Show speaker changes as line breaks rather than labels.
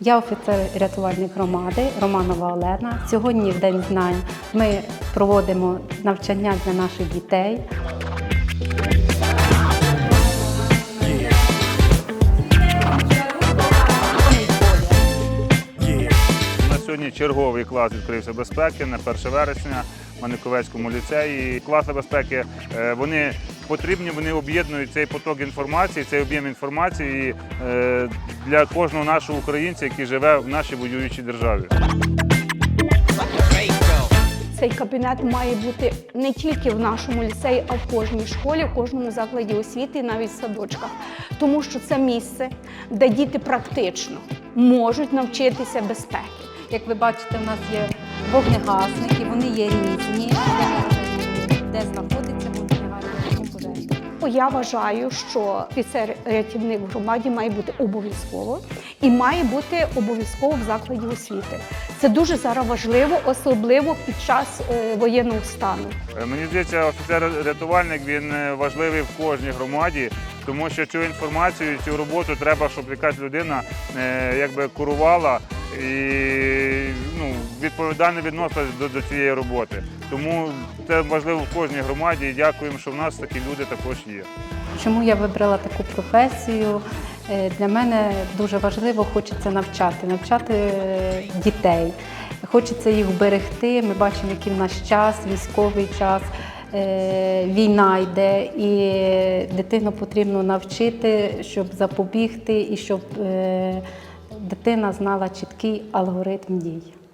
Я офіцер рятувальник громади Романова Олена. Сьогодні в День знань ми проводимо навчання для наших дітей.
На сьогодні черговий клас відкрився безпеки на 1 вересня в Маниковецькому ліцеї. Класи безпеки е, вони потрібні, вони об'єднують цей поток інформації, цей об'єм інформації е, для кожного нашого українця, який живе в нашій воюючій державі.
Цей кабінет має бути не тільки в нашому ліцеї, а в кожній школі, в кожному закладі освіти і навіть в садочках. Тому що це місце, де діти практично можуть навчитися безпеки.
Як ви бачите, у нас є вогнегасники, вони є різні. Де знаходиться
Я вважаю, що офіцер рятівник в громаді має бути обов'язково і має бути обов'язково в закладі освіти. Це дуже зараз важливо, особливо під час воєнного стану.
Е, Мені здається, офіцер-рятувальник він е, важливий в кожній громаді, тому що цю інформацію, цю роботу треба, щоб якась людина е, якби курувала і відповідально відносилась до, до цієї роботи. Тому це важливо в кожній громаді і дякуємо, що в нас такі люди також є.
Чому я вибрала таку професію? Е, Для мене дуже важливо, хочеться навчати, навчати е, дітей. Хочеться їх берегти. Ми бачимо, який в наш час, військовий час, е, війна йде, і дитину потрібно навчити, щоб запобігти і щоб дитина знала чіткий алгоритм дій.